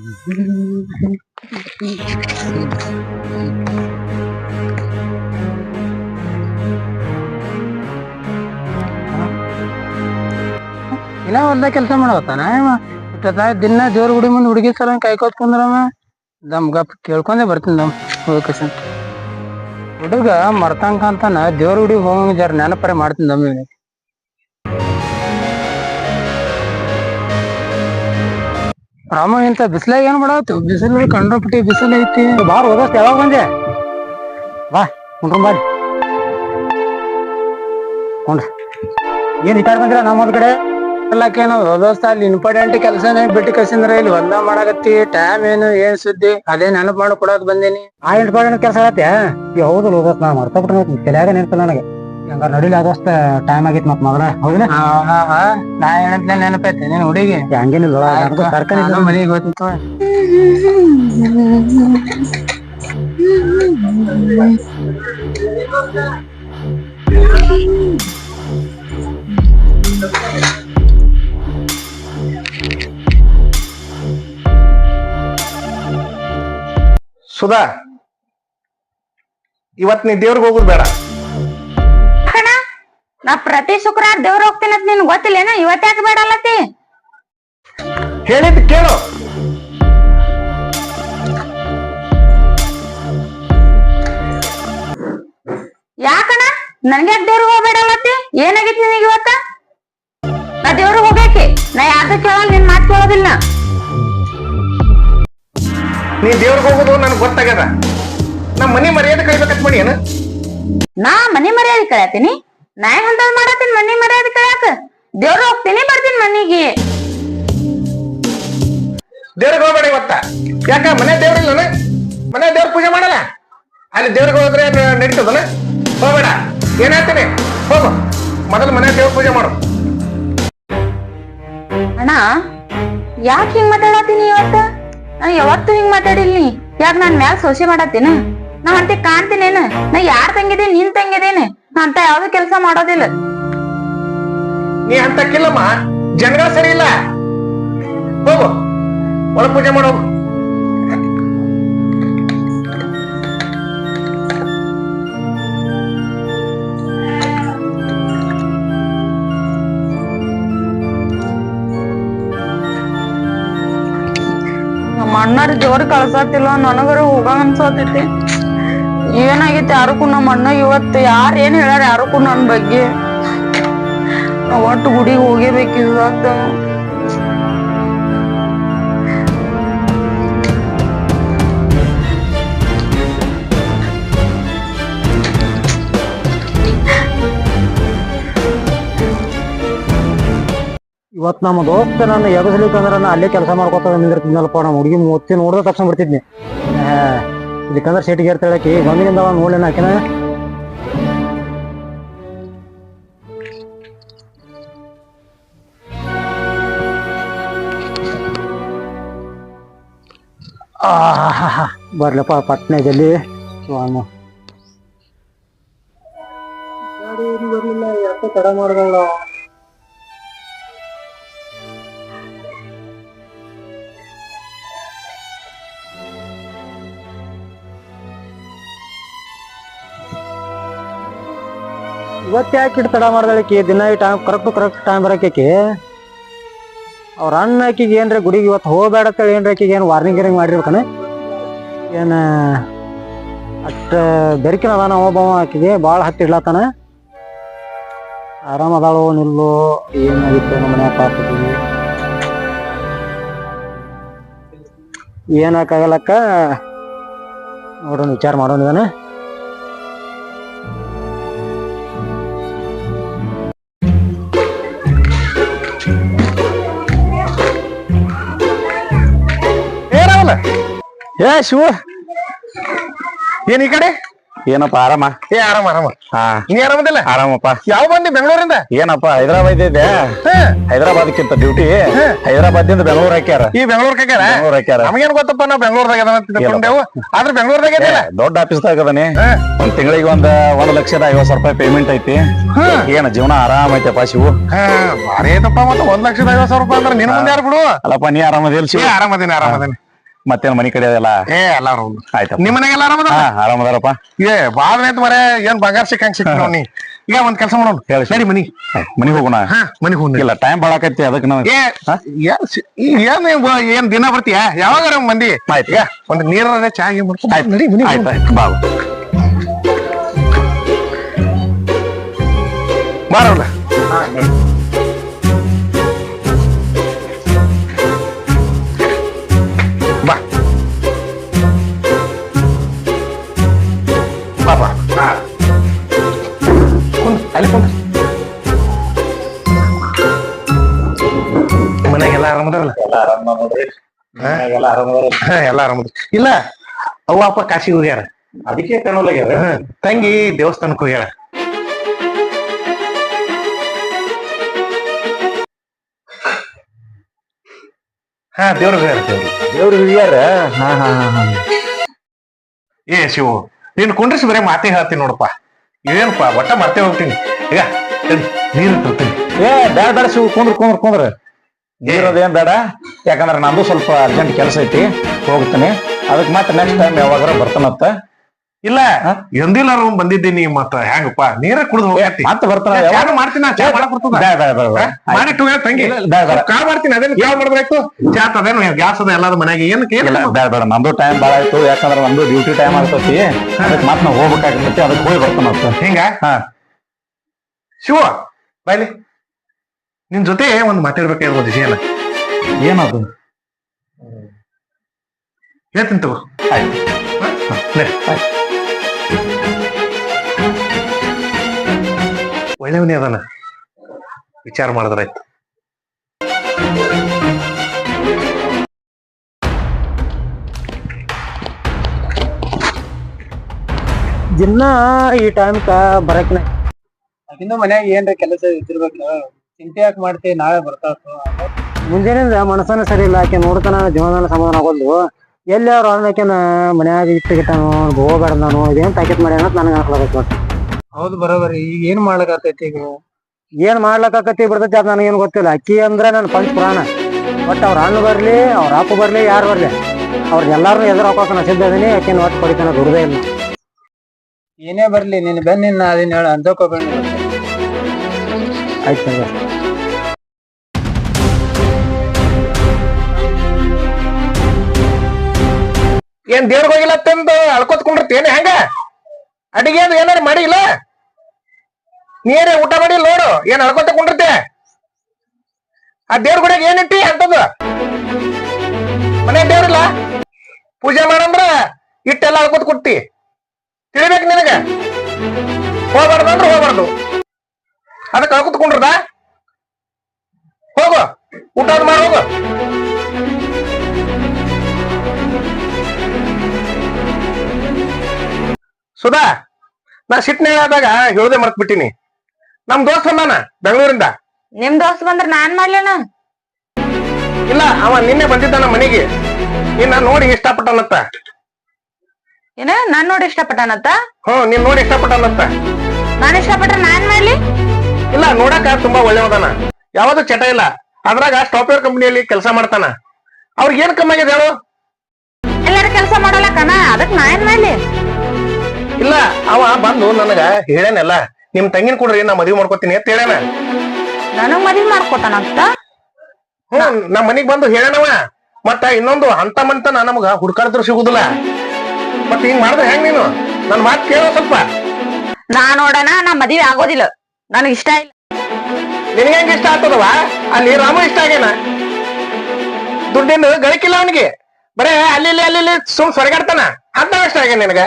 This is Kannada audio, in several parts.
ಇನ್ನ ಹೊಲ್ದ ಕೆಲಸ ಮಾಡತ್ತಾನ ದಿನ ದೇವ್ರ ಗುಡಿ ಮುಂದೆ ಹುಡುಗಿ ಸಲ ಕಾಯ್ಕೋತ್ ಕುಂದ್ರಮ್ಮ ದಮ್ ಗಪ್ ಕೇಳ್ಕೊಂಡೇ ಬರ್ತೀನಿ ದಮ್ ಹೋಗಕ್ಕೆ ಹುಡುಗ ಮರ್ತಂಕ ಅಂತಾನ, ದೇವ್ರ ಗುಡಿ ಹೋಗಂಗ ಜರ ನೆನಪರೆ ಮಾಡ್ತೀನಿ ಇವ್ನಿಗೆ. ರಾಮ ಇಂತ ಬಿಸಿಲಾಗ ಏನ್ ಮಾಡಾತು ಬಿಸಿಲು ಕಂಡ್ರಪಟ್ಟಿ ಬಿಸಿಲು ಐತಿ. ಬಾರ್ ಹೋದಷ್ಟು ಯಾವಾಗ ಬಂದೆ? ಬಾ ಕುಂಡ್ರಂ ಬಾರಿ. ಕುಂಡ್ರ ಏನ್ ಇಟ್ಟ ಬಂದ್ರ ನಮ್ಮ ಒಂದ್ ಕಡೆ? ಎಲ್ಲಕ್ಕೇನು ದೋಸ್ತ ಅಲ್ಲಿ ಇಂಪಾರ್ಟೆಂಟ್ ಕೆಲಸ ಬಿಟ್ಟು ಕಳ್ಸಿಂದ್ರ ಇಲ್ಲಿ ಹೊಲ ಮಾಡಾಕತ್ತಿ ಟೈಮ್ ಏನು, ಏನ್ ಸುದ್ದಿ, ಅದೇ ನೆನಪು ಮಾಡಿ ಕೊಡಕ್ ಬಂದೇನಿ. ಆ ಇಂಪಾರ್ಟೆಂಟ್ ಕೆಲಸ ಆಗತ್ತೆ? ಹೌದು ದೋಸ್ತ ನಾ ಮರ್ತಬಿಟ್ಟು ತಲೆಯಾಗ ನೆನಪಿಲ್ಲ ನನಗೆ. ಹಂಗಾರ ನಡಿಲಿ ಅದಷ್ಟ ಟೈಮ್ ಆಗೈತಿ ಮತ್ ಮಗಳ. ಹೌದಿಲ್ಲ ನಾ ಹೇಳತ್ಲೆ ನೆನಪೈತೆ ನೀನ್ ಹುಡುಗಿ? ಹಂಗೇನಿಲ್ಲ ಸರ್ಕಾರ ಮನೆಗೆ ಗೊತ್ತಿತ್ತು ಸುಧಾ ಇವತ್ ನೀ ದೇವ್ರಿಗೆ ಹೋಗುದು ಬೇಡ. ನಾ ಪ್ರತಿ ಶುಕ್ರವಾರ ದೇವ್ರ ಹೋಗ್ತೀನಿ ಅಂತ ನಿನ್ ಗೊತ್ತಿಲ್ಲೇನ? ಇವತ್ತ್ಯಾಕೆ ಬೇಡಲ್ಲತಿ ಹೇಳಿದ್ ಕೇಳು. ಯಾಕಣ ನನ್ಗೆ ದೇವ್ರಿಗೆ ಹೋಗ್ಬೇಡಲ್ಲತಿ ಏನಾಗೈತಿ ನಿನಗೆ ಇವತ್ತ? ನಾ ದೇವ್ರಿಗೆ ಹೋಗ್ಬೇಕಿ. ನಾ ಯಾರ್ದು ಕೇಳಲ್ಲ ನಿನ್ ಮಾತು ಕೇಳೋದಿಲ್ಲ. ನೀ ದೇವ್ರಿಗೆ ಹೋಗೋದು ನನ್ಗೆ ಗೊತ್ತಾಗ್ಯದ ನಮ್ಮ ಮನಿ ಮರ್ಯಾದೆ ಕಳಿಬೇಕಂತ ಮಾಡಿ ಏನ ನಾ ಮನಿ ಮರ್ಯಾದೆ ಕಳ್ಯಾತೀನಿ. ನಾ ಅಂತ ಮಾಡತ್ತೀನಿ ಮನಿ ಮರ್ಯಾದ ಕೇಳಾಕ ದೇವ್ರ ಹೋಗ್ತೀನಿ ಬರ್ತೀನಿ ಮನಿಗೆ. ದೇವ್ರಿಗೆ ಹೋಗ್ಬೇಡ ಇವತ್ತ. ಯಾಕ ಮನೆ ದೇವ್ರಿಲ್ಲ ಮನೆ ದೇವ್ರ ಪೂಜೆ ಮಾಡಲ್ಲ? ಅಲ್ಲಿ ದೇವ್ರಿಗೆ ಹೋದ್ರೆ ನಡೀತದಲ್ಲ? ಹೋಗ್ಬೇಡ. ಏನಾಗ್ತೀನಿ ಹೋಗು. ಮೊದಲು ಮನೆ ದೇವ್ರ ಪೂಜೆ ಮಾಡು. ಅಣ್ಣ ಯಾಕೆ ಹಿಂಗ್ ಮಾತಾಡತ್ತೀನಿ ಇವತ್ತ? ನಾ ಯಾವತ್ತೂ ಹಿಂಗ್ ಮಾತಾಡಿಲ್ನಿ. ಯಾಕ ನಾನ್ ಮ್ಯಾಲ ಸೋಸೆ ಮಾಡತ್ತೀನ ನಾ ಅಂತ ಕಾಣ್ತೀನೇನ? ನಾ ಯಾರ್ ತಂಗಿದೀನಿ ನಿನ್ ತಂಗಿದೀನಿ? ಅಂತ ಯಾವ್ದು ಕೆಲಸ ಮಾಡೋದಿಲ್ಲ. ನೀ ಅಂತ ಕಿಲ್ಲಮ್ಮ ಜನಗಳ ಸರಿ ಇಲ್ಲ. ಹೋಗು. ಒಳ ಪೂಜೆ ಮಾಡೋ. ನಮ್ಮ ಅಣ್ಣಾರ ಜೋರ್ ಕಳ್ಸತ್ತಿಲ್ಲ ನನಗರ ಹೋಗ ಅನ್ಸತೈತಿ. ಏನಾಗೈತಿ ಯಾರಕ್ಕೂ ನಮ್ಮ ಅಣ್ಣ ಇವತ್ತು ಯಾರು ಏನು ಹೇಳ್ಯಾರ? ಯಾರಕ್ಕೂ ನನ್ನ ಬಗ್ಗೆ? ಒಟ್ಟು ಗುಡಿಗೆ ಹೋಗೇಬೇಕು ಇವತ್ತು ಇವತ್ ನಮ್ಮ ದೋಸ್ತ ನನ್ನ ಎಗಸ್ಲಿಕ್ಕಂದ್ರ ನಾ ಅಲ್ಲೇ ಕೆಲಸ ಮಾಡ್ಕೊತ ನಿಂದಿರ್ತಿದ್ನಲ್ಪ ನಮ್ಮ ಹುಡುಗಿ ಮುತ್ತಿ ನೋಡಿದ ತಕ್ಷಣ ಬರ್ತಿದ್ನಿ ಇದಕ್ಕಂದ್ರ ಸೀಟಿಗೆ ಒಂದಿನಿಂದ ಗಂಗಿನಿಂದ ನೋಡ್ಲೇನ ಆಹಾಹಾ. ಬರ್ಲಪ್ಪ ಪಟ್ನೆ ಜಲ್ದಿ ಸ್ವಾಮ ಬರ್ಲಿಲ್ಲ ಯಾಕೆ ತಡ ಮಾಡ್ದಲ್ಲ ಇವತ್ತು ಯಾಕೆ ಇಟ್ಟು ತಡ ಮಾಡ್ದಳಕಿ ದಿನ ಈ ಟೈಮ್ ಕರೆಕ್ಟ್ ಕರೆಕ್ಟ್ ಟೈಮ್ ಬರಕಿ ಅವ್ರ ಅಣ್ಣ ಆಕಿಗೆ ಏನ್ರ ಗುಡಿಗೆ ಇವತ್ತು ಹೋಗ್ಬೇಡ ಅಂತೇಳಿ ಏನ್ರ ಆಕಿಗೆ ಏನು ವಾರ್ನಿಂಗ್ ಗಿರಿಂಗ್ ಮಾಡಿರ್ಬೇಕನ? ಏನ ಅಷ್ಟು ಬೆರಕಿನ ಅದಾನ ಒಬ್ಬವ ಆಕಿಗೆ ಭಾಳ ಹತ್ತಿ ಇಡ್ಲತ್ತಾನ ಆರಾಮ ಅದಾಳು, ನಿಲ್ಲು ಏನಾಗಿತ್ತು ನಮ್ಮ ಮನ್ಯಾಗ ಪಾಪತಿಗೆ ಏನಕ್ಕಾಗಲ್ಲಕ್ಕ ನೋಡೋಣ, ವಿಚಾರ ಮಾಡೋಣ ಇದನ್ನ. ಏ ಶಿವ. ಏನ್ ಈ ಕಡೆ? ಏನಪ್ಪ ಆರಾಮ? ಏ ಆರಾಮ ಆರಾಮ. ಹಾ. ನೀ ಆರಾಮದಿಲ್ಲ? ಆರಾಮಪ್ಪ. ಯಾವ ಬಂದಿ ಬೆಂಗಳೂರಿಂದ? ಏನಪ್ಪ ಹೈದರಾಬಾದ್ ಇದೆ ಹೈದರಾಬಾದ್ಕ್ಕಿಂತ ಡ್ಯೂಟಿ ಹೈದರಾಬಾದಿಂದ ಬೆಂಗಳೂರು ಹಾಕ್ಯಾರ. ಈ ಬೆಂಗಳೂರು ಹಾಕ್ಯಾರ? ಬೆಂಗಳೂರು ಹಾಕ್ಯಾರ. ನಮಗೇನ್ ಗೊತ್ತಪ್ಪ ನಾವು ಬೆಂಗಳೂರ್ದಾಗ ಅದಾನ ಅಂತ ತಿಳ್ಕೊಂಡೆವು ಆದ್ರೆ ಬೆಂಗಳೂರ್ದಾಗ ದೊಡ್ಡ ಆಫೀಸ್ದಾಗ ಅದನಿ. ಒಂದ್ ತಿಂಗಳಿಗೆ ಒಂದ್ ಒಂದ್ ಲಕ್ಷದ ಐವತ್ ಸಾವಿರ ರೂಪಾಯಿ ಪೇಮೆಂಟ್ ಐತಿ. ಏನ ಜೀವನ ಆರಾಮ ಐತಪ್ಪ ಶಿವು? ಭಾರಿ ಐತಪ್ಪ ಮತ್ತೆ ಒಂದ್ ಲಕ್ಷದ ಐವತ್ ಸಾವಿರ ರೂಪಾಯಿ ಅಂದ್ರೆ ನಿನ್ ಮುಂದೆ ಯಾರು ಬಿಡು? ಅಲ್ಲಪ್ಪ ನೀ ಆರಾಮದಿಲ್ ಶಿವ? ಶಿವು ಆರಾಮದೇನಿ ಆರಾಮದೇನಿ. ಮತ್ತೇನ್ ಮನಿ ಕಡೆ ಅದೆಲ್ಲ? ಏ ಎಲ್ಲ ಆರಾಮ. ಆಯ್ತಪ್ಪ. ನಿಮ್ ಮನೆಗೆಲ್ಲ ಆರಾಮದ ಹಾ ಆರಾಮದಾರಪ್ಪ ಏ ಬಾಳ ಆಯ್ತು ಮರೆ ಏನ್ ಬಂಗಾರ ಸಿಕ್ಕಂಗ್ ಸಿಕ್ಕ ನೀ. ಈಗ ಒಂದ್ ಕೆಲಸ ಮಾಡೋಣ. ಹೇಳಿ ಸರಿ. ನಡಿ ಮನಿ. ಮನಿಗ್ ಹೋಗೋಣ? ಹಾ ಮನಿಗ್ ಹೋಗಿ ಇಲ್ಲ ಟೈಮ್ ಬಾಳ ಆಕೈತಿ ಅದಕ್ಕೆ ನಾವು ಏ ಏನ್ ಏನ್ ದಿನ ಬರ್ತೀಯ? ಯಾವಾಗ ಮಂದಿ ಆಯ್ತು. ಈಗ ಒಂದ್ ನೀರ ಚಾ ಮಾಡ್ಕೊಂಡು ನಡಿ ಮನಿ ಆಯ್ತು ಆಯ್ತು. ಬಾ ಮನ್ಯಾಗೆಲ್ಲ ಆರಾಮದಾರಲ್ಲ? ಹಾ, ಎಲ್ಲ ಆರಾಮದ ಇಲ್ಲ ಅವ್ವ ಅಪ್ಪ ಕಾಶಿಗೆ ಹೋಗ್ಯಾರ. ಅದಕ್ಕೆ ಕಾಣೋಲಾಗ್ಯಾರ ತಂಗಿ ದೇವಸ್ಥಾನಕ್ಕೆ ಹೋಗ್ಯಾರ ಹಾ ದೇವ್ರ ಹೋಗ್ಯಾರ. ದೇವ್ರು ಹಿರಿಯಾರ ಹಾ ಹಾ ಹಾ ಏ ಶಿವು ನೀನ್ ಕುಂಡ್ರಿಸಿ ಬರೀ ಮಾತೇ ಹೇಳ್ತೀನಿ ನೋಡಪ್ಪ. ಏನಪ್ಪ ಒಟ್ಟ ಮತ್ತೆ ಹೋಗ್ತೀನಿ. ಈಗ ನೀರು ತರ್ತೀನಿ ಏ ಬೇಡ ಬೇಡ ಶಿವ್ ಕುಂದ್ರ ಕುಂದ್ರ ಕುಂದ್ರ. ನೀರೋದೇನ್ ಬೇಡ? ಯಾಕಂದ್ರ ನಂದು ಸ್ವಲ್ಪ ಅರ್ಜೆಂಟ್ ಕೆಲಸ ಐತಿ ಹೋಗ್ತೀನಿ. ಅದಕ್ಕೆ ಮತ್ತೆ ನೆಕ್ಸ್ಟ್ ಟೈಮ್ ಯಾವಾಗಾರ ಬರ್ತಾನತ್ತ ಇಲ್ಲ ಎಂದಿಲ್ಲ ರೂಮ್ ಬಂದಿದ್ದೀನಿ ಮತ್ತ ಹೆಂಗಪ್ಪ ನೀರ ಕುಡಿದು ಹೋಗ್ಯಾತಿ. ಮತ್ತೆ ಬರ್ತಾನ ಯಾರು ಮಾಡ್ತೀನಿ ಚಾ ಮಾಡಕ್ ಬರ್ತದ. ಬೇಡ. ಮಾಡಿ ಹೋಗ್ಯಾರ ತಂಗಿ. ಕಾಲ್ ಮಾಡ್ತೀನಿ ಅದೇನು ಕಾಲ್ ಮಾಡ್ಬೇಕು. ಚಾ ಅದೇನು ಗ್ಯಾಸ್ ಅದ ಎಲ್ಲಾರ ಮನ್ಯಾಗ. ಏನ್ ಬೇಡ ಬೇಡ. ನಂದು ಟೈಮ್ ಬಾಳ ಆಯ್ತು. ಯಾಕಂದ್ರೆ ನಂದು ಡ್ಯೂಟಿ ಟೈಮ್ ಆಗ್ತತಿ. ಅದಕ್ಕೆ ಮತ್ತೆ ನಾವು ಹೋಗ್ಬೇಕಾಗಿರ್ತೈತಿ ಅದಕ್ಕೆ ಹೋಗಿ ಬರ್ತಾನತ್ತ ಹಿಂಗ? ಹಾ. ಶಿವ ಬಾಯ್ಲಿ ನಿನ್ ಜೊತೆ ಒಂದು ಮಾತಾಡ್ಬೇಕಾಗಿರ್ಬೋದು ವಿಷಯನ ಏನದು? ಹೇಳ್ತೀನಿ ತಗೋ. ಆಯ್ತು. ಒಳ್ಳೆಯವನೇ ಅದಾನ ವಿಚಾರ ಮಾಡಿದ್ರಾಯ್ತು ದಿನ ಈ ಟೈಮ್ಕ ಬರಕ್ನ ಇನ್ನು ಮನ್ಯಾಗ ಏನ್ರ ಕೆಲಸ ಇದ್ದಿರ್ಬೇಕು? ಚಿಂತೆ ಯಾಕೆ ಮಾಡ್ತೀವಿ ನಾವೇ ಬರ್ತಾವ ಮುಂಜಾನೆಯಿಂದ ಮನಸ್ಸನ್ನ ಸರಿ ಇಲ್ಲ ಆಕೆ ನೋಡ್ತಾನ ಜೀವನ ಸಮಾಧಾನ ಆಗೋದು ಎಲ್ಲಿ ಅವ್ರು ಅನ್ನಕೇನ ಮನ್ಯಾಗ ಇಟ್ಟು ಗಿಟ್ಟಾನು ಹೋಗ್ಬೇಡ ನಾನು ಇದೇನ್ ಪ್ಯಾಕೆಟ್ ಮಾಡ್ಯಾನ ಅಂತ ನನಗೆ ಅನ್ಕೊಳ್ಬೇಕು ಹೌದು ಬರೋಬರಿ ಈಗ ಏನ್ ಮಾಡ್ಲಕತ್ತೈತಿ ಈಗ? ಏನ್ ಮಾಡ್ಲಕತ್ತೈತಿ ಬಿಡ್ತೈತಿ ಅದ್ ನನಗೇನು ಗೊತ್ತಿಲ್ಲ. ಅಕ್ಕಿ ಅಂದ್ರೆ ನನ್ನ ಪಂಚ ಪ್ರಾಣ. ಒಟ್ಟು ಅವ್ರ ಹಣ್ಣು ಬರ್ಲಿ ಅವ್ರ ಅಪ್ಪ ಬರ್ಲಿ ಯಾರು ಬರ್ಲಿ. ಅವ್ರಿಗೆ ಎಲ್ಲಾರು ಎದುರು ಹಾಕೋಕೆ ನಸಿದ್ದ ಅದೀನಿ ಆಕಿನ ಒಟ್ಟು ಪಡಿತಾನ ದುಡ್ದೇ ಇಲ್ಲ. ಏನೇ ಬರ್ಲಿ ನಿನ್ನ ಬೆನ್ನಿನ ಅದನ್ನ ಹೇಳ ಅಂದಕೋಬೇಡ ಆಯ್ತು ಏನ್ ದೇವ್ರಿಗೆ ಹೋಗಿಲ್ಲ ತಂದು ಅಳ್ಕೊತ್ಕೊಂಡಿರ್ತೇನೆ ಹೆಂಗ? ಅಡಿಗೆ ಅದು ಏನಾರು ಮಾಡಿಲ್ಲ? ನೀರೇ ಊಟ ಮಾಡಿ ನೋಡು, ಏನ್ ಅಳ್ಕೊತ ಕುಂಡಿರ್ತೆ? ಆ ದೇವ್ರ ಗುಡಿಯಾಗ ಏನಿಟ್ಟಿ ಅಂತದ್ದು? ಮನೆ ದೇವ್ರಿಲ್ಲ? ಪೂಜೆ ಮಾಡಂದ್ರ ಇಟ್ಟೆಲ್ಲ ಅಳ್ಕೊತ ಕುಟ್ಟಿ. ತಿಳಿಬೇಕು ನಿನಗ? ಹೋಗ್ಬಾರ್ದು ಅಂದ್ರೆ ಹೋಗ್ಬಾರ್ದು. ಅದಕ್ಕೆ ಅಳ್ಕೊತ ಕುಂಡ್ರದ? ಹೋಗು, ಊಟ ಮಾಡಿ, ಹೋಗು. ಸುಧಾ ನಾ ಸಿಟ್ನ ಹೇಳಾದಾಗ ಹೇಳದೆ ಮರ್ತ್ ಬಿಟ್ಟಿನಿ ನಮ್ ದೋಸ್ತ ಬಂದಾನ ಬೆಂಗಳೂರಿಂದ? ನಿಮ್ ದೋಸ್ತ್ ಬಂದ್ರ ನಾನ್ ಮಾಡ್ಲೇನ? ಇಲ್ಲ ಅವ ನಿನ್ನೆ ಬಂದಿದ್ದ ನಮ್ಮ ಮನೆಗೆ. ಇನ್ನ ನೋಡಿ ಇಷ್ಟಪಟ್ಟನತ್ತ ಏನ ನಾನ್ ನೋಡಿ ಇಷ್ಟಪಟ್ಟನತ್ತ ಹ್ಮ್ ನೀನ್ ನೋಡಿ ಇಷ್ಟಪಟ್ಟನತ್ತ ನಾನ್ ಇಷ್ಟಪಟ್ರ ನಾನ್ ಮಾಡ್ಲಿ? ಇಲ್ಲ ನೋಡಕ ತುಂಬಾ ಒಳ್ಳೆಯವದಾನ ಯಾವ್ದು ಚಟ ಇಲ್ಲ. ಅದ್ರಾಗ ಸಾಫ್ಟ್ವೇರ್ ಕಂಪನಿಯಲ್ಲಿ ಕೆಲಸ ಮಾಡ್ತಾನ. ಅವ್ರಿಗೆ ಏನ್ ಕಮ್ಮಿ ಆಗಿದೆ ಹೇಳು? ಎಲ್ಲಾರು ಕೆಲಸ ಮಾಡಲಕ್ಕನ ಅದಕ್ ನಾ ಏನ್ ಮಾಡ್ಲಿ? ಇಲ್ಲ ಅವ ಬಂದು ನನಗ ಹೇಳೇನಲ್ಲ ನಿಮ್ ತಂಗಿನ ಕೊಡ್ರಿ ನಾ ಮದ್ವಿ ಮಾಡ್ಕೊತೀನಿ ಅಂತ ಹೇಳೇನ ನನಗ್ ಮದ್ವಿ ಮಾಡ್ಕೊತಾನಂತ? ಹ್ಮ್ ನಮ್ ಮನಿಗ್ ಬಂದು ಹೇಳೇನವ ಮತ್ತ ಇನ್ನೊಂದು ಹಂತ ಮಂತನ ನಮಗ ಹುಡ್ಕಾಡಿದ್ರು ಸಿಗುದಿಲ್ಲ. ಮತ್ತ ಹಿಂಗ್ ಮಾಡಿದ್ರೆ ಹೆಂಗ್ ನೀನು? ನನ್ ಮಾತ್ ಕೇಳೋ ಸ್ವಲ್ಪ. ನಾ ನೋಡಣ ನಾ ಮದ್ವಿ ಆಗೋದಿಲ್ಲ. ನನಗ್ ಇಷ್ಟ ಇಲ್ಲ. ನಿನಗೆ ಹೆಂಗ್ ಇಷ್ಟ ಆಗ್ತದವ? ಅಲ್ಲಿ ರಾಮ ಇಷ್ಟ ಆಗ್ಯಾನ? ದುಡ್ಡಿನ ಗಳಿಕಿಲ್ಲ ಅವನಿಗೆ. ಬರೇ ಅಲ್ಲಿ ಅಲ್ಲಿ ಅಲ್ಲಿ ಸುಮ್ ಸೊರಗಾಡ್ತಾನ. ಅಂತ ಇಷ್ಟ ಆಗ್ಯಾನ ನಿನಗ?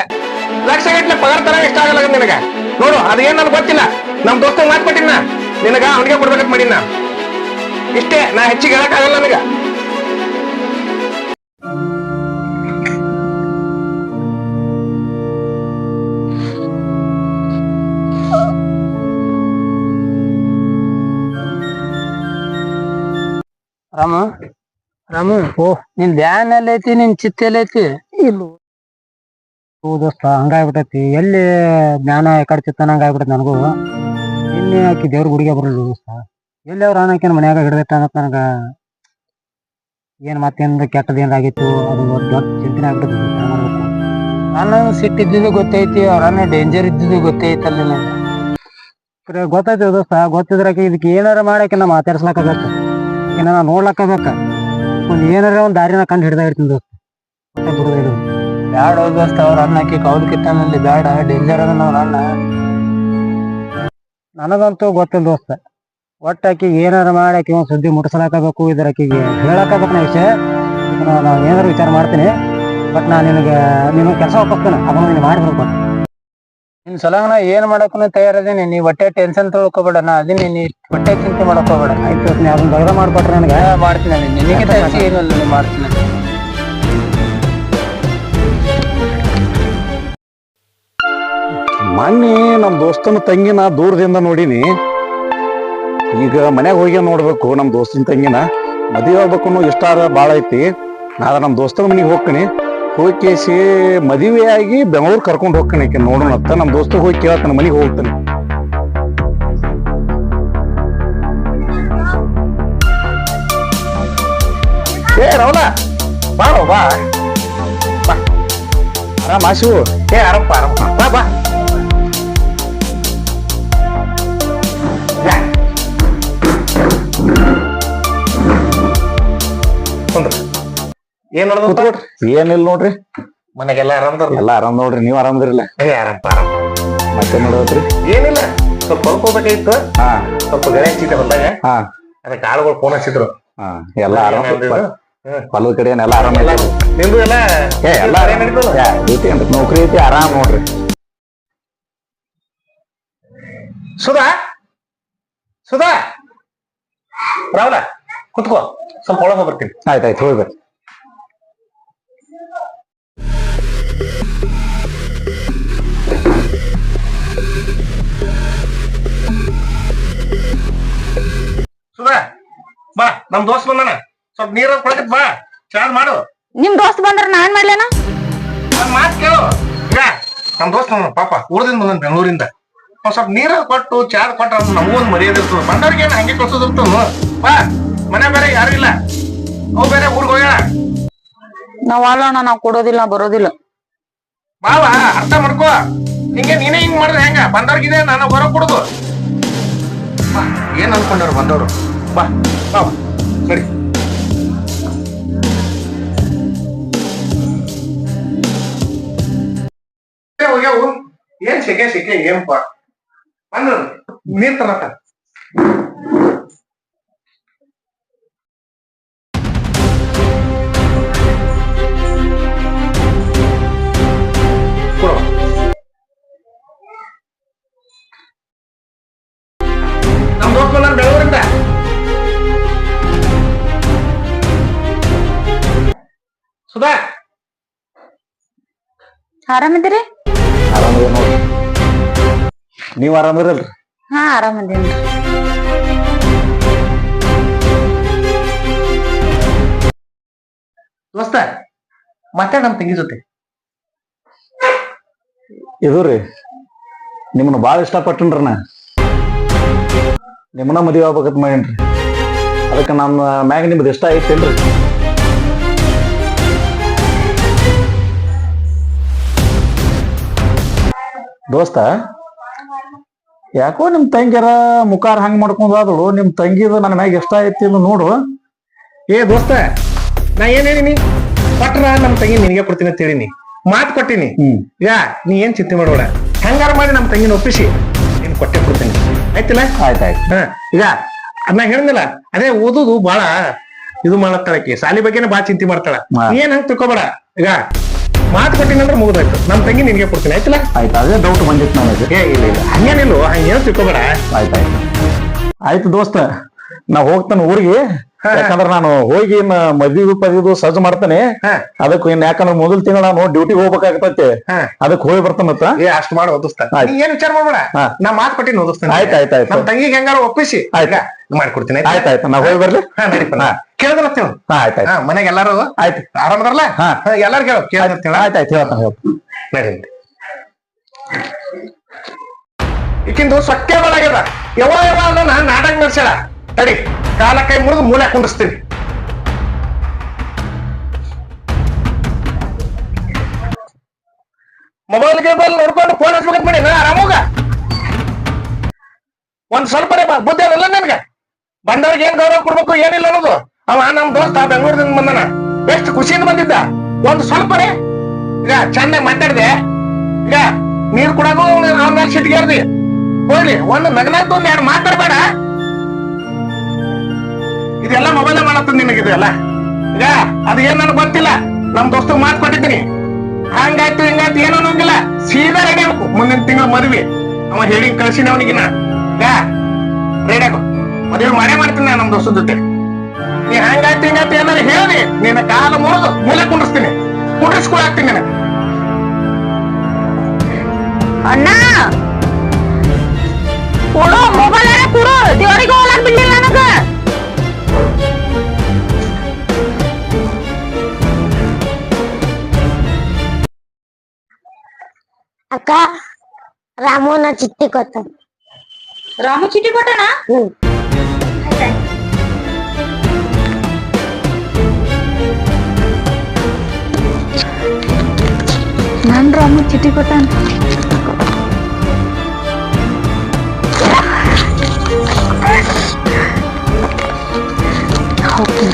ಲಕ್ಷ ಗಟ್ಟಲೆ ಪಗಾರ ತರ ಇಷ್ಟ ಆಗಲ್ಲ ನಿನಗ. ನೋಡು ಅದೇನ್ ನನ್ಗೆ ಗೊತ್ತಿಲ್ಲ. ನಮ್ ದೋಸ್ತ ಮಾತ್ ಕೊಟ್ಟಿನ ನಿನಗ ಅವನಿಗೆ ಕೊಡ್ಬೇಕಂತ ಮಾಡಿನ ಇಷ್ಟೇ ನಾ ಹೆಚ್ಚಿಗೆ ಹೇಳಕ್ ಆಗಲ್ಲ ನನಗ. ರಾಮ? ರಾಮ? ಓ ನಿನ್ ಧ್ಯಾನ ಎಲ್ಲ ಐತಿ ನಿನ್ ಚಿತ್ತ ಎಲ್ಲ ಐತಿ? ಇಲ್ಲ. ಓ ದೋಸ್ತ ಹಂಗಾಗ್ಬಿಟ್ಟೈತಿ. ಎಲ್ಲಿ ಜ್ಞಾನ ಕಡೆ ಚಿತ್ತನ ಹಂಗಾಗ್ಬಿಟ್ಟೈತಿ ನನಗೂ. ಎಲ್ಲಿ ಆಕಿ ದೇವ್ರ ಗುಡಿಗೆ ಬರಲ್ಲ ದೋಸ್ತ ಎಲ್ಲಿ ಅವ್ರ ಆನಕಿನ ಮನ್ಯಾಗ ಹಿಡ್ದೈತೆ ಅಂತ ನನಗ ಏನ್ ಮತ್ತೇನ ಕೆಟ್ಟದ ಏನಾಗಿತ್ತು ಅದು ದೊಡ್ಡ ಚಿಂತನೆ ಆಗ್ಬಿಟ್ಟು ಮಾಡ್ಬೇಕು? ನಾನು ಸಿಟ್ಟಿದ್ದು ಗೊತ್ತೈತಿ ಅವ್ರನ್ನ ಡೇಂಜರ್ ಇದ್ದಿದ್ದು ಗೊತ್ತೈತಿ ನನಗೆ. ಗೊತ್ತೈತಿ ದೋಸ್ತ. ಗೊತ್ತಿದ್ರಾಕ ಇದಕ್ಕೆ ಏನಾರ ಮಾಡಕ್ಕೆ ನಾ ಮಾತಾಡ್ಸ್ಲಕ್ಕಬೇಕ ಏನ ನಾ ನೋಡ್ಲಕ್ಕಬೇಕ ಒಂದು ಏನಾರ ಒಂದು ದಾರಿನ ಕಂಡು ಹಿಡ್ದಾ ಇರ್ತೀನಿ ದೋಸ್ತ ಮತ್ತೆ ಬ್ಯಾಡ ದೋಸ್ತ ಅವ್ರ ಅನ್ನಕ್ಕೆ ಕೌಲ್ ಕಿತ್ತನಲ್ಲಿ ಬ್ಯಾಡ ಡೇಂಜರ್ ಅದ ಅವ್ರ ಅಣ್ಣ. ನನಗಂತೂ ಗೊತ್ತಿಲ್ಲ ದೋಸ್ತ. ಒಟ್ಟ ಆಕಿಗೆ ಏನಾರ ಮಾಡಿ ಆಕಿ ಒಂದ್ ಸುದ್ದಿ ಮುಟ್ಸಲಾಕಬೇಕು ಇದ್ರ ಆಕಿಗೆ ಹೇಳಕ್ಕಾಗಬೇಕು ನಾ ವಿಷಯ. ನಾನು ಏನಾರ ವಿಚಾರ ಮಾಡ್ತೀನಿ. ಬಟ್ ನಾನು ನಿನಗೆ ನೀನು ಕೆಲಸ ಒಪ್ಪಿಸ್ತೇನೆ ಅದನ್ನ ನೀನು ಮಾಡಿದ್ರು ನಿನ್ ಸಲಗ ನಾ ಏನ್ ಮಾಡಕ್ಕೂ ತಯಾರದೀನಿ ನೀ ಹೊಟ್ಟೆ ಟೆನ್ಷನ್ ತೊಳ್ಕೊಬೇಡ ನಾ ಅದೀನಿ. ನೀ ಹೊಟ್ಟೆ ಚಿಂತೆ ಮಾಡ್ಕೋಬೇಡ ಆಯ್ತು ನೀ ಅದನ್ನ ದಗದ ಮಾಡ್ಕೊಟ್ರೆ ನನಗೆ ಮಾಡ್ತೀನಿ ನಾನು ನಿನಗೆ ಏನು ಮಾಡ್ತೀನಿ. ಮೊನ್ನೆ ನಮ್ಮ ದೋಸ್ತನ ತಂಗಿನ ದೂರದಿಂದ ನೋಡಿನಿ. ಈಗ ಮನ್ಯಾಗ ಹೋಗಿ ನೋಡ್ಬೇಕು ನಮ್ಮ ದೋಸ್ತನ ತಂಗಿನ. ಮದುವೆ ಆಗ್ಬೇಕು ಅನ್ನೋ ಇಷ್ಟ ಭಾಳ ಐತಿ. ನಾನು ನಮ್ಮ ದೋಸ್ತನ ಮನೆಗೆ ಹೋಗ್ತೀನಿ. ಹೋಗಿ ಕೇಸಿ ಮದುವೆ ಆಗಿ ಬೆಂಗಳೂರು ಕರ್ಕೊಂಡು ಹೋಗ್ತೀನಿ ಆಕೆ ನೋಡೋಣ ಅಂತ. ನಮ್ಮ ದೋಸ್ತ ಹೋಗಿ ಕೇಳತ್ತಾನ ಮನೆಗೆ ಹೋಗ್ತಾನೆ. ಏ ರವಲ ಬಾ. ಬಾ. ಆರಾಮ ಏ ಆರಪ್ಪ ಆರಪ್ಪ ಬಾ ಬಾ. ಕುಂದ್ರು. ಏನ್ ನೋಡ್ದ ಏನಿಲ್ಲ ನೋಡ್ರಿ? ಮನೆಗೆಲ್ಲ ಆರಾಮದಾರ ಎಲ್ಲ ಆರಾಮ್ ನೋಡ್ರಿ ನೀವು ಆರಾಮದಿರಲ್ಲ ಏ ಆರಾಮ್ ಆರಾಮ. ಮತ್ತೆ ನೋಡ್ರಿ ಏನಿಲ್ಲ ಸ್ವಲ್ಪ ಬರ್ಕೋಬೇಕಾಗಿತ್ತು ಹಾ. ಸ್ವಲ್ಪ ಗಣೇಶ ಚೀಟ ಬಂದಾಗ ಹಾ. ಅದಕ್ಕೆ ಆಳುಗಳು ಫೋನ್ ಹಚ್ಚಿದ್ರು. ಹಾ ಎಲ್ಲಾ ಆರಾಮ. ಹೊಲದ ಕಡೆ ಎಲ್ಲ ಆರಾಮ ಇಲ್ಲ ನಿಮ್ದು ಎಲ್ಲ ಏ ಎಲ್ಲ ಅಂತ ನೌಕರಿ ಐತಿ ಆರಾಮ್ ನೋಡ್ರಿ. ಸುಧಾ? ಸುಧಾ? ರಾವಲ ಕುತ್ಕೋ ಸ್ವಲ್ಪ ಒಳಗೆ ಬರ್ತೀನಿ ಆಯ್ತಾಯ್ತು ಹೋಗ್ಬೇಕು ಸುಧಾ ಬಾ ನಮ್ ದೋಸ್ತ್ ಬಂದಾನ. ಸ್ವಲ್ಪ ನೀರ ಕೊಳಕತ್ ಬಾ ಚಾದ್ ಮಾಡು. ನಿಮ್ ದೋಸ್ತ್ ಬಂದ್ರ ನಾನ್ ಮಾಡ್ಲೇನ? ನನ್ ಮಾತ್ ಕೇಳು. ಈಗ ನಮ್ ದೋಸ್ತ್ ಬಂದ ಪಾಪ ಊರದಿಂದ ಬಂದ ಬೆಂಗಳೂರಿಂದ. ಒಂದ್ ಸ್ವಲ್ಪ ನೀರ ಕೊಟ್ಟು ಚಾರ್ ಕೊಟ್ಟು ನಮಗೂ ಒಂದ್ ಮರ್ಯಾದೆ ಇರ್ತದ. ಬಂದವ್ರಿಗೆ ಏನ್ ಹಂಗೆ ಕಳ್ಸೋದಿರ್ತದ ಬಾ. ಮನೆ ಬೇರೆ ಯಾರು ಇಲ್ಲ? ಅವ್ ಬೇರೆ ಊರ್ಗ್ ಹೋಗ್ಯಾಳ ನಾವ್ ಅಲ್ಲಣ್ಣ ನಾವ್ ಕೊಡೋದಿಲ್ಲ ಬರೋದಿಲ್ಲ. ಬಾವ ಅರ್ಥ ಮಾಡ್ಕೋ. ನಿಂಗೆ ನೀನೇ ಹಿಂಗ್ ಮಾಡಿದ್ರೆ ಹೆಂಗ? ಬಂದವ್ರಿಗಿದೆ ನಾನು ಬರೋ ಕೊಡುದು. ಬಾ ಏನ್ ಅನ್ಕೊಂಡವ್ರು ಬಂದವ್ರು? ಬಾ ಬಾ ಸರಿ. ನಡಿ ಏ ಹೋಗ್ಯಾವು ಏನ್ ಸೆಕೆ ಸೆಕೆ ಏನಪ್ಪ ಬಂದ್ರು ನೀರ್ ತರಕ ಆರಾಮಿದ್ದೀರಿ ಆರಾಮದ ನೋಡ್ರಿ. ನೀವ್ ಆರಾಮದಿರಲ್ರಿ ಹಾ ಆರಾಮದೇನ್ರಿ ದೋಸ್ತ ಮತ್ತೆ ನಮ್ ತಂಗಿ ಜೊತೆ? ಇದು ರೀ ನಿಮ್ಮನ್ನ ಬಾಳ ಇಷ್ಟಪಟ್ಟನ್ರಿ ನಾ. ನಿಮ್ಮನ್ನ ಮದುವೆ ಆಗ್ಬೇಕಂತ ಮಾಡೇನ್ರಿ. ಅದಕ್ಕೆ ನಮ್ಮ ಮ್ಯಾಗ ನಿಮ್ದು ಇಷ್ಟ ಐತೇನ್ರಿ? ದೋಸ್ತ ಯಾಕೋ ನಿಮ್ ತಂಗಿಯರ ಮುಖಾರ ಹಂಗ್ ಮಾಡ್ಕೊಂಡಾದಳು ನಿಮ್ ತಂಗಿದು ನನ್ನ ಮ್ಯಾಗ ಎಷ್ಟ ಐತಿ ಅಂತ ನೋಡು. ಏ ದೋಸ್ತ ನಾ ಏನ್ ಹೇಳಿನಿ? ಕೊಟ್ರ ನಮ್ ತಂಗಿ ನಿನಗೆ ಕೊಡ್ತೀನಿ ಅಂತ ಹೇಳಿನಿ. ಮಾತ್ ಕೊಟ್ಟಿನಿ. ಯಾ ನೀ ಏನ್ ಚಿಂತೆ ಮಾಡೋಣ ಹೆಂಗಾರ ಮಾಡಿ ನಮ್ ತಂಗಿನ ಒಪ್ಪಿಸಿ. ನೀನ್ ಕೊಟ್ಟೆ ಕೊಡ್ತೀನಿ. ಆಯ್ತಿಲ್ಲ? ಆಯ್ತಾಯ್ತು ಹಾ ಈಗ ನಾ ಹೇಳಿದ್ನಲ್ಲ ಅದೇ ಓದುದು ಬಾಳ ಇದು ಮಾಡತ್ತಾಳಕಿ ಸಾಲಿ ಬಗ್ಗೆನೇ ಬಾ ಚಿಂತೆ ಮಾಡ್ತಾಳ. ಏನ್ ಹಂಗ ತಿಳ್ಕೊಬೇಡ? ಈಗ ಮಾತು ಕೊಟ್ಟಿನಂದ್ರೆ ಮುಗಿದಾಯ್ತು. ನಮ್ ತಂಗಿ ನಿನ್ಗೆ ಕೊಡ್ತೀನಿ ಆಯ್ತಲ್ಲ? ಆಯ್ತು ಅದೇ ಡೌಟ್ ಬಂದಿತ್ತು ನನಗೆ. ಏ ಇಲ್ಲ ಇಲ್ಲ. ಹಂಗೇನಿಲ್ಲ ಹಂಗೇನು ತಿಳ್ಕೊಬೇಡ. ಆಯ್ತಾಯ್ತು ಆಯ್ತು ದೋಸ್ತ ನಾ ಹೋಗ್ತಾನೆ ಊರಿಗೆ. ಯಾಕಂದ್ರ ನಾನು ಹೋಗಿ ಮದ್ವಿಗೂ ಮದ್ವಿ ಪದಿದು ಸಜ್ಜು ಮಾಡ್ತೇನೆ. ಅದಕ್ಕೆ ಇನ್ ಯಾಕಂದ್ರ ಮೊದಲ ತಿಂಗಳ ನಾನು ಡ್ಯೂಟಿ ಹೋಗ್ಬೇಕಾಗತ್ತೆ. ಅದಕ್ಕೆ ಹೋಗಿ ಬರ್ತಾನತ್ತ ಏ ಅಷ್ಟ್ ಮಾಡಿ ಓದಿಸ್ತಾನೆ ಏನ್ ವಿಚಾರ ಮಾಡ್ಬೇಡ. ನಾ ಮಾತು ಕೊಟ್ಟಿನ ಓದಿಸ್ತಾನೆ. ಆಯ್ತು ಆಯ್ತು ಆಯ್ತು. ನಮ್ಮ ತಂಗಿಗೆ ಹೆಂಗಾರ ಒಪ್ಪಿಸಿ. ಆಯ್ತಾ. ಮಾಡ್ಕೊಡ್ತೀನಿ ಆಯ್ತು? ಆಯ್ತು ನಾ ಹೋಗಿ ಬರ್ಲಿ. ನಡೀಪ. ಕೇಳಿದ್ರ ಆಯ್ತು ಮನೆಗೆ ಎಲ್ಲಾರು? ಆಯ್ತು. ಆರಾಮದಾರಲ್ಲ ಹಾ. ಎಲ್ಲಾರು ಕೇಳು ಕೇಳಿದ್ರ ಆಯ್ತಾಯ್ತು ಹೇಳ್ತಾನೆ ಹೇಳ್ತಾನೆ. ನಡಿ ಈಕಿಂದು ಸೊಕ್ಕೆ ಬಾಳಾಗ್ಯದ ಯಾವ ಯಾವ ನಾಟಕ ನಡ್ಸ್ಯಾಳ. ತಡಿ, ಕಾಲ ಕೈ ಮುರಿದು ಮೂಲೆ ಕುಂಡಿಸ್ತೀನಿ. ಮೊಬೈಲ್ ಗೇಬಲ್ ನೋಡ್ಕೊಂಡು ಫೋನ್ ಹಚ್ಬೇಕಂತ ಮಾಡಿ ನಾ ಆರಾಮೋಗ ಒಂದ್ ಸ್ವಲ್ಪ ಬುದ್ಧಿ ಅದಲ್ಲ ನನ್ಗೆ? ಬಂದವ್ರಿಗೆ ಏನ್ ಗೌರವ ಕೊಡ್ಬೇಕು, ಏನಿಲ್ಲ ಅನ್ನೋದು? ಅವ ನಮ್ ದೋಸ್ತ ಬೆಂಗಳೂರಿನಿಂದ ಬಂದನ. ಎಷ್ಟು ಖುಷಿಯಿಂದ ಬಂದಿದ್ದ? ಒಂದ್ ಸ್ವಲ್ಪ ಈಗ ಚೆನ್ನಾಗಿ ಮಾತಾಡಿದೆ. ಈಗ ನೀರ್ ಕೊಡಾಗೂ ಅವ್ನ ಸಿಟ್ಟಿಗೆ ಸಿಟ್ಗೇರ್ದಿ ಹೋಗ್ಲಿ, ಒಂದು ನಗನಾಗ್ದು ಒಂದ್ ಎರಡು ಮಾತಾಡ್ಬೇಡ. ಇದೆಲ್ಲ ಮೊಬೈಲ್ ಮಾಡತ್ತ ನಿನಗಿದೆಲ್ಲ ಈಗ ಅದು ಏನ್ ನನಗೆ ಗೊತ್ತಿಲ್ಲ. ನಮ್ ದೋಸ್ತ ಮಾತು ಕೊಟ್ಟಿದ್ದೀನಿ ಹಂಗಾಯ್ತು, ಹಿಂಗಾಯ್ತು, ಏನೋ ಅನ್ನೋಂಗಿಲ್ಲ. ಸೀದಾ ರೆಡಿ ಆಗ್ಬೇಕು. ಮುಂದಿನ ತಿಂಗಳ ಮದ್ವಿ. ಅವ ಹೇಳಿ ಕಳ್ಸಿನ ಅವನಿಗಿನ ರೆಡಿ ಆಗು. ಮದುವೆ ಮನೆ ಮಾಡ್ತೀನಿ ನಾನು ನಮ್ ದೋಸ್ತ ಜೊತೆ. ನೀ ಹಂಗಾಯ್ತು, ಹಿಂಗಾಯ್ತು ಏನಾರು ಹೇಳಿ. ನಿನ್ನ ಕಾಲ ಮುರಿದು ಮೂಲೆ ಕುಂಡಿಸ್ತೀನಿ ಕುಂಡ್ರಿಸ್ಕೊಳಾಕ್ತೀನಿ ನಿನಗೆ. ಅಣ್ಣ! ಕೊಡೋ ಮೊಬೈಲ್ ಕೊಡು. ದೇವರಿಗೆ ಹೋಗ್ಲಾಕ್ ಬಿಡ್ಲಿಲ್ಲ ನನಗ. అక్క రాము నా చిట్టి కొత్త. రాము చిట్టి కొట్టనా నన్ను రాము చిట్టి కొట్టాను ఓకే.